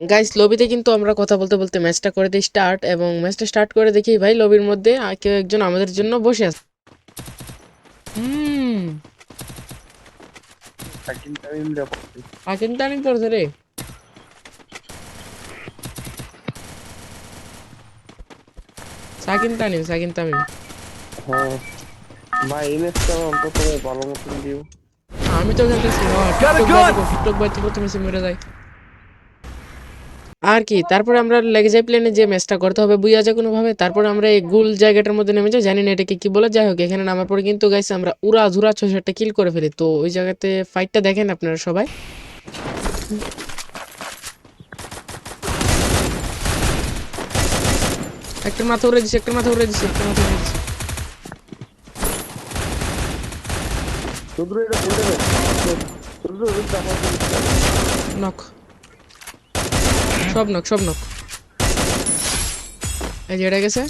Guys লবিতে কিন্তু আমরা কথা বলতে বলতে ম্যাচটা করে দিই স্টার্ট এবং ম্যাচটা স্টার্ট করে দেখি ভাই লবির মধ্যে কেউ একজন আমাদের জন্য বসে আছে। হুম। সাকিন তামিম আকিম টানিম পড়ছে রে। সাকিন তানিম সাকিন তামিম হ্যাঁ। ভাই এই ম্যাচটা অন্তত ভালো মতন দিও। আমি তো খেলতেছি টিকটক বাই টিকটক বাই তো প্রথমে সে মরে যায়। আর কি তারপরে আমরা লেগে যাই প্লেনে যে ম্যাচটা করতে হবে বুঝা যায় কোনোভাবে তারপরে আমরা এই গুল জায়গাটার মধ্যে নেমে যাই জানি না এটাকে কি বলে যাই হোক এখানে নামার পরে কিন্তু গাইছে আমরা উড়া ঝুরা ছয় সাতটা কিল করে ফেলি। তো ওই জায়গাতে ফাইটটা দেখেন আপনারা সবাই। একটা মাথা উড়ে দিছে একটা মাথা উড়ে দিছে একটা মাথা উড়ে দিছে। শুধু এটা বলতে হবে শুধু এটা আমার নক সব নক সব নক। এই যে এটা গেছে।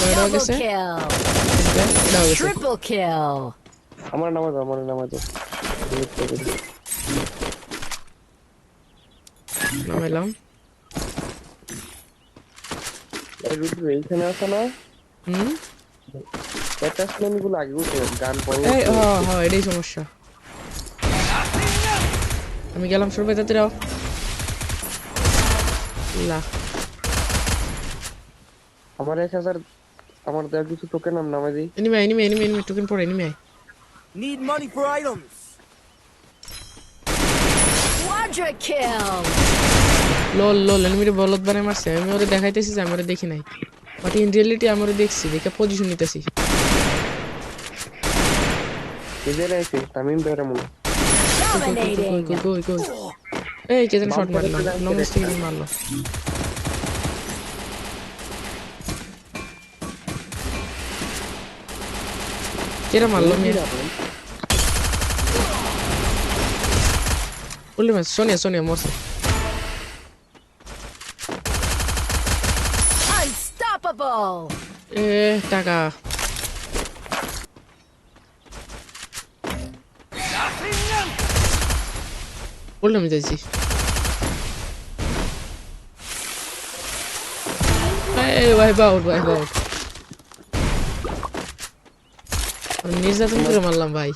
Double গেছে। Triple kill. আমার নামাজ আমার নামাজ। নামাইলাম। রুদ্র এইখানে আছে না। হুম? গুলো আগে উঠে গান এই হ্যাঁ হ্যাঁ এটাই সমস্যা। আমি গেলাম সরবে তাড়াতাড়ি আও লা আমার এক হাজার আমার দেওয়া কিছু টোকেন নাম নামে দিই। Enemy enemy enemy enemy token পড়ে enemy Need money for items. Quadra kill. Lol lol এনিমিরে বলদ বানাই মারছে। আমি ওরে দেখাইতেছি যে আমি ওরে দেখি নাই। বাট ইন রিয়েলিটি আমি ওরে দেখছি দেখে পজিশন নিতেছি। এদের আছে তামিম বেরে মনে কই Dominating. কই কই এই কে Eh, Ey gidelim short merdiven. Longest'e gidelim valla. Quiero más lo mira. Última, Sonia, Sonia, morse. Unstoppable. Eh, está acá. বললাম আমি বাউট নির্যাতন করে মারলাম, ভাই।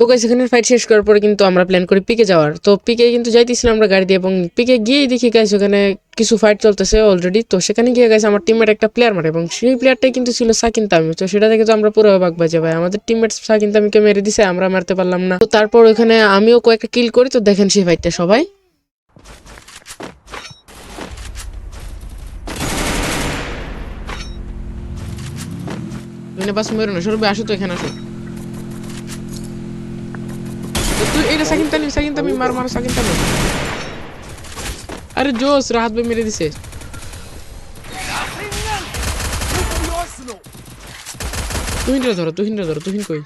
তো গাইস এখানে ফাইট শেষ করার পরে কিন্তু আমরা প্ল্যান করি পিকে যাওয়ার। তো পিকে কিন্তু যাইতেছিলাম আমরা গাড়ি দিয়ে এবং পিকে গিয়েই দেখি গাইস ওখানে কিছু ফাইট চলতেছে অলরেডি তো সেখানে গিয়ে গাইস আমার টিমমেট একটা প্লেয়ার মারে এবং সেই প্লেয়ারটাই কিন্তু ছিল সাকিন তামি তো সেটা দেখে তো আমরা পুরো অবাক বাজে ভাই। আমাদের টিমমেট সাকিন তামিকে মেরে দিছে, আমরা মারতে পারলাম না। তো তারপর ওখানে আমিও কয়েকটা কিল করি, তো দেখেন সেই ফাইটটা সবাই। তুমি বাস মেরো না সরবে আসো তো এখানে, আসো। তুই এটা সাকিন তামিম সাকিন তামিম, মার মার, সাকিন তামিম। আরে জোস রাহাত ভাই মেরে দিছে. তুহিনটা ধরো তুহিনটা ধরো তুহিন কই.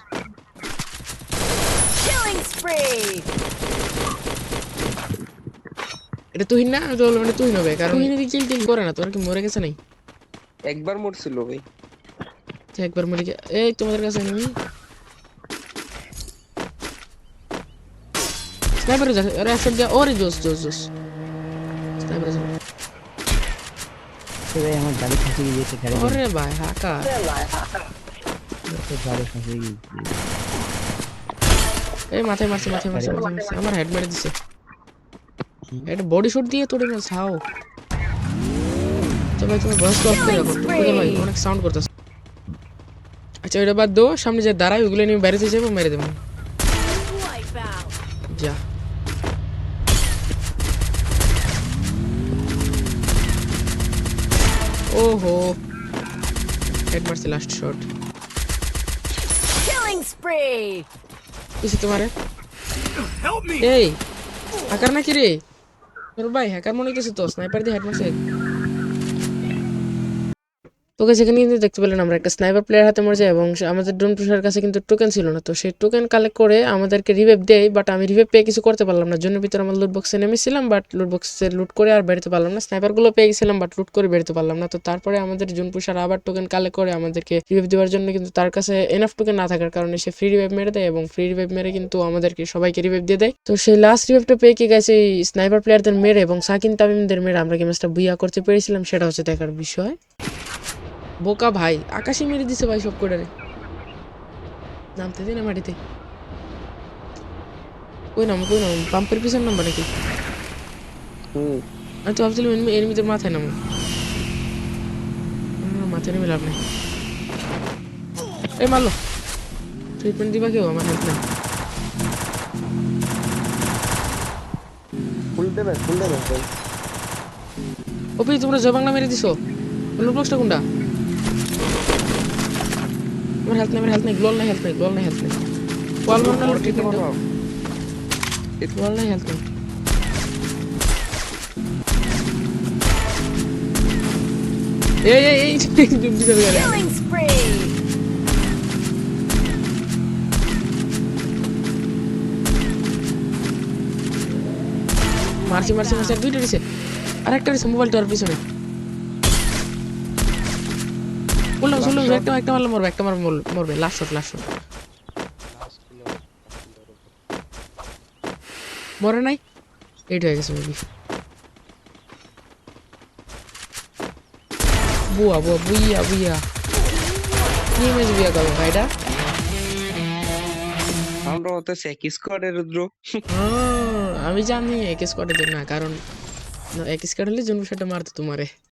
এটা তুহিন না? তো এটা তুহিন হবে কারণ তুহিন যদি কিল টিল করে না? তোর কি মরে গেছে নাই একবার মরছিল ভাই। যে একবার মরে গে এই তোমাদের কাছে এনিমি স্নাইপার যা আরে একশো দিয়া ওরে জোস জোস জোস। স্নাইপার যা ভাই আমার গাড়ি ফাঁসে গিয়েছে গাড়ি ওরে ভাই হাকা গাড়ি ফাঁসে গিয়েছে। এই মাথায় মারছে মাথায় মারছে মাথায় মারছে। আমার হেড মেরে দিছে। এটা বডি শট দিয়ে তোরে না ছাও। তো ভাই তুমি রাখো। ভাই অনেক সাউন্ড করতেছে। আচ্ছা এটা বাদ দো সামনে যে দাঁড়ায় ওগুলো নিয়ে থেকে যাব মেরে দেবো। যা। ওহো। হেড মারছে লাস্ট শট Killing spree. কিছু তোমারে। Help me. এই হ্যাকার নাকি রে? ভাই হ্যাকার মনে হইতেছে তো স্নাইপার দিয়ে হেড মারছে। ওকে সেখানে কিন্তু দেখতে পেলেন, আমরা একটা স্নাইপার প্লেয়ার হাতে মরে যাই এবং আমাদের ড্রোন পুষার কাছে কিন্তু টোকেন ছিল না। তো সেই টোকেন কালেক্ট করে আমাদেরকে রিভেভ দেয় বাট আমি রিভেভ পেয়ে কিছু করতে পারলাম না। জন্য ভিতরে আমার লুট বক্সে নেমেছিলাম বাট লুট বক্সে লুট করে আর বেরোতে পারলাম না। স্নাইপারগুলো পেয়ে গেছিলাম বাট লুট করে বেরোতে পারলাম না। তো তারপরে আমাদের জোন পুষার আবার টোকেন কালেক্ট করে আমাদেরকে রিভেভ দেওয়ার জন্য কিন্তু তার কাছে এনাফ টোকেন না থাকার কারণে সে ফ্রি রিভেভ মেরে দেয় এবং ফ্রি রিভেভ মেরে কিন্তু আমাদেরকে সবাইকে রিভেভ দিয়ে দেয়। তো সেই লাস্ট রিভেভটা পেয়ে কি গেছে এই স্নাইপার প্লেয়ারদের মেরে এবং সাকিন তামিমদের মেরে আমরা কি বুইয়া করতে পেরেছিলাম, সেটা হচ্ছে দেখার বিষয়। বোকা ভাই আকাশে মেরে দিছে ভাই সব করে নামতে দিন মাটিতে। কই নাম কই নাম পাম্পের পিছন নাম্বার নাকি? হুম। আমি তো ভাবছিলাম এনিমি এনিমিদের মাথায় নামো। মাথায় নেমে লাভ নেই। এই মারলো। ট্রিটমেন্ট দিবা কেউ? আমার হেল্প নেই। ফুল ড্যামেজ ফুল ভাই ওপি তোমরা জয় বাংলা মেরে দিছো। লুটবক্সটা কোনটা? আমার হেল্প নেই আমার হেল্প নেই গ্লোল নাই হেল্প নেই গ্লোল নাই হেল্প নেই ওয়াল মারনা ট্রিটমেন্ট গ্লোল নাই হেল্প নেই এই এই এই জুম্পি যাবে গেলে Killing spree. মারছি মারছি মারছি আর দুইটা দিছে আর একটা দিছে মোবাইল টাওয়ার পিছনে একটা একটা মারলে মরবে একটা মার মরবে লাস্ট শট লাস্ট শট মরে নাই? হয়ে গেছে মেবি বুয়া বুয়া বুইয়া বুইয়া। কি ইমেজ বুইয়া করব ভাইটা আমরা হতে এক স্কোয়াডের রুদ্র। আমি জানি এক স্কোয়াডে না কারণ এক স্কোয়াড হলে জন্ম সেটা মারতো তোমারে।